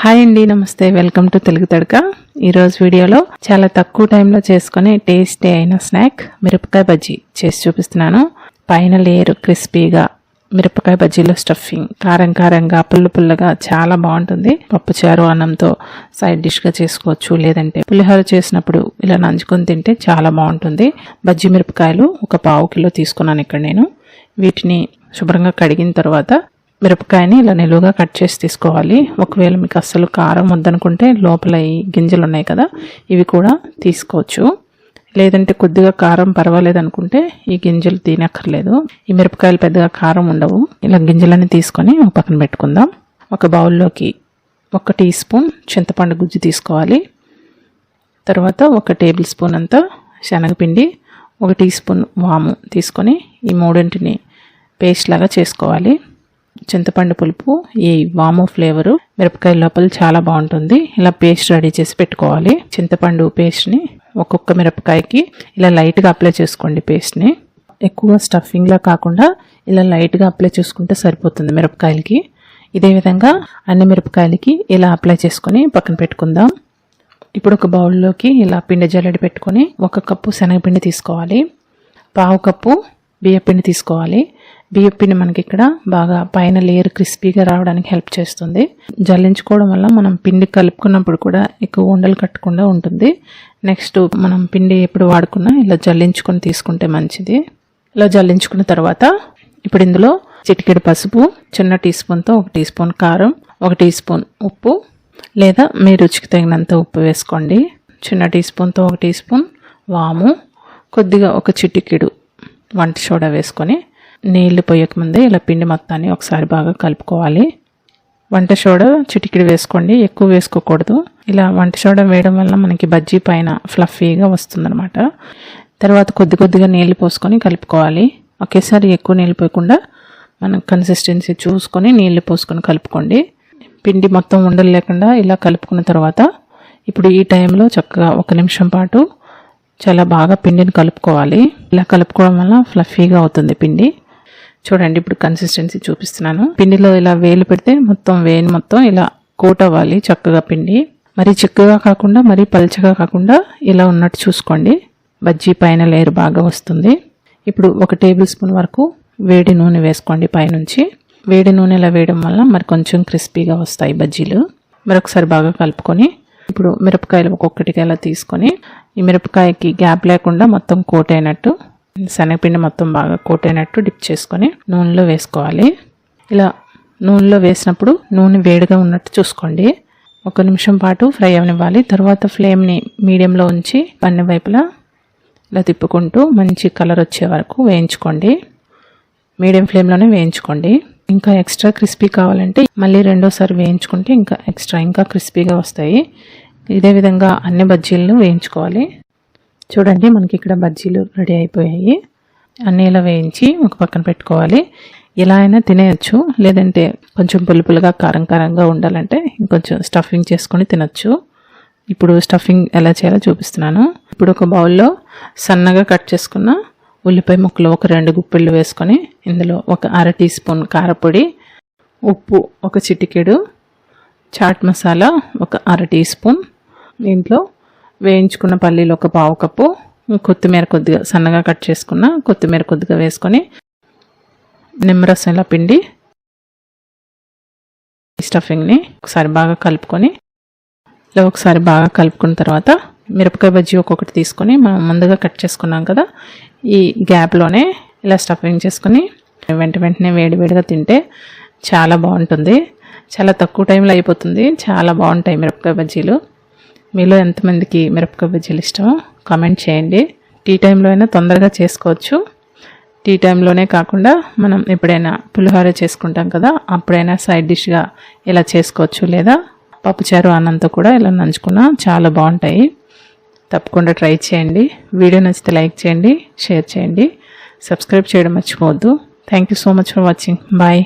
Hi అండి నమస్తే. Welcome to Telugu Tadaka. ఈరోజు వీడియోలో చాలా తక్కువ టైంలో చేసుకునే టేస్టీ అయిన స్నాక్ మిరపకాయ బజ్జీ చేసి చూపిస్తున్నాను. పైన లేయర్ క్రిస్పీగా మిరపకాయ బజ్జీలో స్టఫింగ్ కారం కారంగా పుల్ల పుల్లగా చాలా బాగుంటుంది. పప్పుచారు అన్నంతో సైడ్ డిష్గా చేసుకోవచ్చు లేదంటే పులిహోర చేసినప్పుడు ఇలా నంచుకొని తింటే చాలా బాగుంటుంది. బజ్జీ మిరపకాయలు ఒక పావు కిలో తీసుకున్నాను ఇక్కడ నేను. వీటిని శుభ్రంగా కడిగిన తర్వాత మిరపకాయని ఇలా నిలువుగా కట్ చేసి తీసుకోవాలి. ఒకవేళ మీకు అస్సలు కారం వద్దనుకుంటే లోపల ఈ గింజలు ఉన్నాయి కదా ఇవి కూడా తీసుకోవచ్చు. లేదంటే కొద్దిగా కారం పర్వాలేదు అనుకుంటే ఈ గింజలు తినక్కర్లేదు. ఈ మిరపకాయలు పెద్దగా కారం ఉండవు. ఇలా గింజలన్నీ తీసుకొని ఒక పక్కన పెట్టుకుందాం. ఒక బౌల్లోకి ఒక టీ స్పూన్ చింతపండు గుజ్జు తీసుకోవాలి. తర్వాత ఒక టేబుల్ స్పూన్ అంతా శనగపిండి ఒక టీ స్పూన్ వాము తీసుకొని ఈ మూడింటిని పేస్ట్ లాగా చేసుకోవాలి. చింతపండు పులుపు ఈ వాము ఫ్లేవరు మిరపకాయ లోపల చాలా బాగుంటుంది. ఇలా పేస్ట్ రెడీ చేసి పెట్టుకోవాలి. చింతపండు పేస్ట్ని ఒక్కొక్క మిరపకాయకి ఇలా లైట్గా అప్లై చేసుకోండి పేస్ట్ని. ఎక్కువ స్టఫింగ్లా కాకుండా ఇలా లైట్గా అప్లై చేసుకుంటే సరిపోతుంది మిరపకాయలకి. ఇదే విధంగా అన్ని మిరపకాయలకి ఇలా అప్లై చేసుకొని పక్కన పెట్టుకుందాం. ఇప్పుడు ఒక బౌల్లోకి ఇలా పిండి జల్లడి పెట్టుకొని ఒక కప్పు శనగపిండి తీసుకోవాలి. పావు కప్పు బియ్యపిండి తీసుకోవాలి. బియ్యపిండి మనకి ఇక్కడ బాగా పైన లేయర్ క్రిస్పీగా రావడానికి హెల్ప్ చేస్తుంది. జల్లించుకోవడం వల్ల మనం పిండి కలుపుకున్నప్పుడు కూడా ఎక్కువ ఉండలు కట్టకుండా ఉంటుంది. నెక్స్ట్ మనం పిండి ఎప్పుడు వాడుకున్నా ఇలా జల్లించుకొని తీసుకుంటే మంచిది. ఇలా జల్లించుకున్న తర్వాత ఇప్పుడు ఇందులో చిటికెడు పసుపు చిన్న టీ స్పూన్తో ఒక టీ స్పూన్ కారం ఒక టీ స్పూన్ ఉప్పు లేదా మీ రుచికి తగినంత ఉప్పు వేసుకోండి. చిన్న టీ స్పూన్తో ఒక టీ స్పూన్ వాము కొద్దిగా ఒక చిటికెడు వంట సోడా వేసుకొని నీళ్ళు పోయకముందే ఇలా పిండి మొత్తాన్ని ఒకసారి బాగా కలుపుకోవాలి. వంట సోడా చిటికిడి వేసుకోండి ఎక్కువ వేసుకోకూడదు. ఇలా వంట సోడా వేయడం వల్ల మనకి బజ్జీ పైన ఫ్లఫీగా వస్తుందన్నమాట. తర్వాత కొద్ది కొద్దిగా నీళ్ళు పోసుకొని కలుపుకోవాలి. ఒకేసారి ఎక్కువ నీళ్ళు పోయకుండా మనం కన్సిస్టెన్సీ చూసుకొని నీళ్ళు పోసుకొని కలుపుకోండి. పిండి మొత్తం ఉండలు లేకుండా ఇలా కలుపుకున్న తర్వాత ఇప్పుడు ఈ టైంలో చక్కగా ఒక నిమిషం పాటు చాలా బాగా పిండిని కలుపుకోవాలి. ఇలా కలుపుకోవడం వల్ల ఫ్లఫీగా అవుతుంది పిండి. చూడండి ఇప్పుడు కన్సిస్టెన్సీ చూపిస్తున్నాను. పిండిలో ఇలా వేలు పెడితే మొత్తం వేలు మొత్తం ఇలా కోట్ అవ్వాలి చక్కగా పిండి. మరి చిక్కగా కాకుండా మరి పల్చగా కాకుండా ఇలా ఉన్నట్టు చూసుకోండి. బజ్జీ పైన లేయర్ బాగా వస్తుంది. ఇప్పుడు ఒక టేబుల్ స్పూన్ వరకు వేడి నూనె వేసుకోండి పైనుంచి. వేడి నూనె ఇలా వేయడం వల్ల మరి కొంచెం క్రిస్పీగా వస్తాయి బజ్జీలు. మరొకసారి బాగా కలుపుకొని ఇప్పుడు మిరపకాయలు ఒక్కొక్కటిగా ఇలా తీసుకొని ఈ మిరపకాయకి గ్యాప్ లేకుండా మొత్తం కోట్ అయినట్టు శనగపిండి మొత్తం బాగా కోట్ అయినట్టు డిప్ చేసుకొని నూనెలో వేసుకోవాలి. ఇలా నూనెలో వేసినప్పుడు నూనె వేడిగా ఉన్నట్టు చూసుకోండి. ఒక నిమిషం పాటు ఫ్రై అవనివ్వాలి. తర్వాత ఫ్లేమ్ని మీడియంలో ఉంచి పన్ను వైపులా ఇలా తిప్పుకుంటూ మంచి కలర్ వచ్చే వరకు వేయించుకోండి. మీడియం ఫ్లేమ్లోనే వేయించుకోండి. ఇంకా ఎక్స్ట్రా క్రిస్పీ కావాలంటే మళ్ళీ రెండోసారి వేయించుకుంటే ఇంకా ఎక్స్ట్రా ఇంకా క్రిస్పీగా వస్తాయి. ఇదే విధంగా అన్ని బజ్జీలను వేయించుకోవాలి. చూడండి మనకి ఇక్కడ బజ్జీలు రెడీ అయిపోయాయి. అన్నీ ఇలా వేయించి ఒక పక్కన పెట్టుకోవాలి. ఎలా అయినా తినేయచ్చు లేదంటే కొంచెం పులుపులుగా కారం కారంగా ఉండాలంటే ఇంకొంచెం స్టఫింగ్ చేసుకొని తినచ్చు. ఇప్పుడు స్టఫింగ్ ఎలా చేయాలో చూపిస్తున్నాను. ఇప్పుడు ఒక బౌల్లో సన్నగా కట్ చేసుకున్న ఉల్లిపాయ ముక్కలు ఒక రెండు గుప్పిళ్ళు వేసుకొని ఇందులో ఒక అర టీ స్పూన్ కారపొడి ఉప్పు ఒక చిటికెడు చాట్ మసాలా ఒక అర టీ స్పూన్ దీంట్లో వేయించుకున్న పల్లీలు ఒక పావు కప్పు కొత్తిమీర కొద్దిగా సన్నగా కట్ చేసుకున్న కొత్తిమీర కొద్దిగా వేసుకొని నిమ్మరసం ఇలా పిండి స్టఫింగ్ని ఒకసారి బాగా కలుపుకొని ఇలా ఒకసారి బాగా కలుపుకున్న తర్వాత మిరపకాయ బజ్జీ ఒక్కొక్కటి తీసుకొని మనం ముందుగా కట్ చేసుకున్నాం కదా ఈ గ్యాప్లోనే ఇలా స్టఫింగ్ చేసుకొని వెంట వెంటనే వేడివేడిగా తింటే చాలా బాగుంటుంది. చాలా తక్కువ టైంలో అయిపోతుంది. చాలా బాగుంటాయి మిరపకాయ బజ్జీలు. మీలో ఎంతమందికి మిరపకాయ బజ్జీలు ఇష్టమో కామెంట్ చేయండి. టీ టైంలో అయినా తొందరగా చేసుకోవచ్చు. టీ టైంలోనే కాకుండా మనం ఎప్పుడైనా పులిహోర చేసుకుంటాం కదా అప్పుడైనా సైడ్ డిష్గా ఇలా చేసుకోవచ్చు లేదా పప్పుచారు అన్నంతో కూడా ఇలా నంచుకున్నా చాలా బాగుంటాయి. తప్పకుండా ట్రై చేయండి. వీడియో నచ్చితే లైక్ చేయండి షేర్ చేయండి. సబ్స్క్రైబ్ చేయడం మర్చిపోవద్దు. Thank you so much for watching bye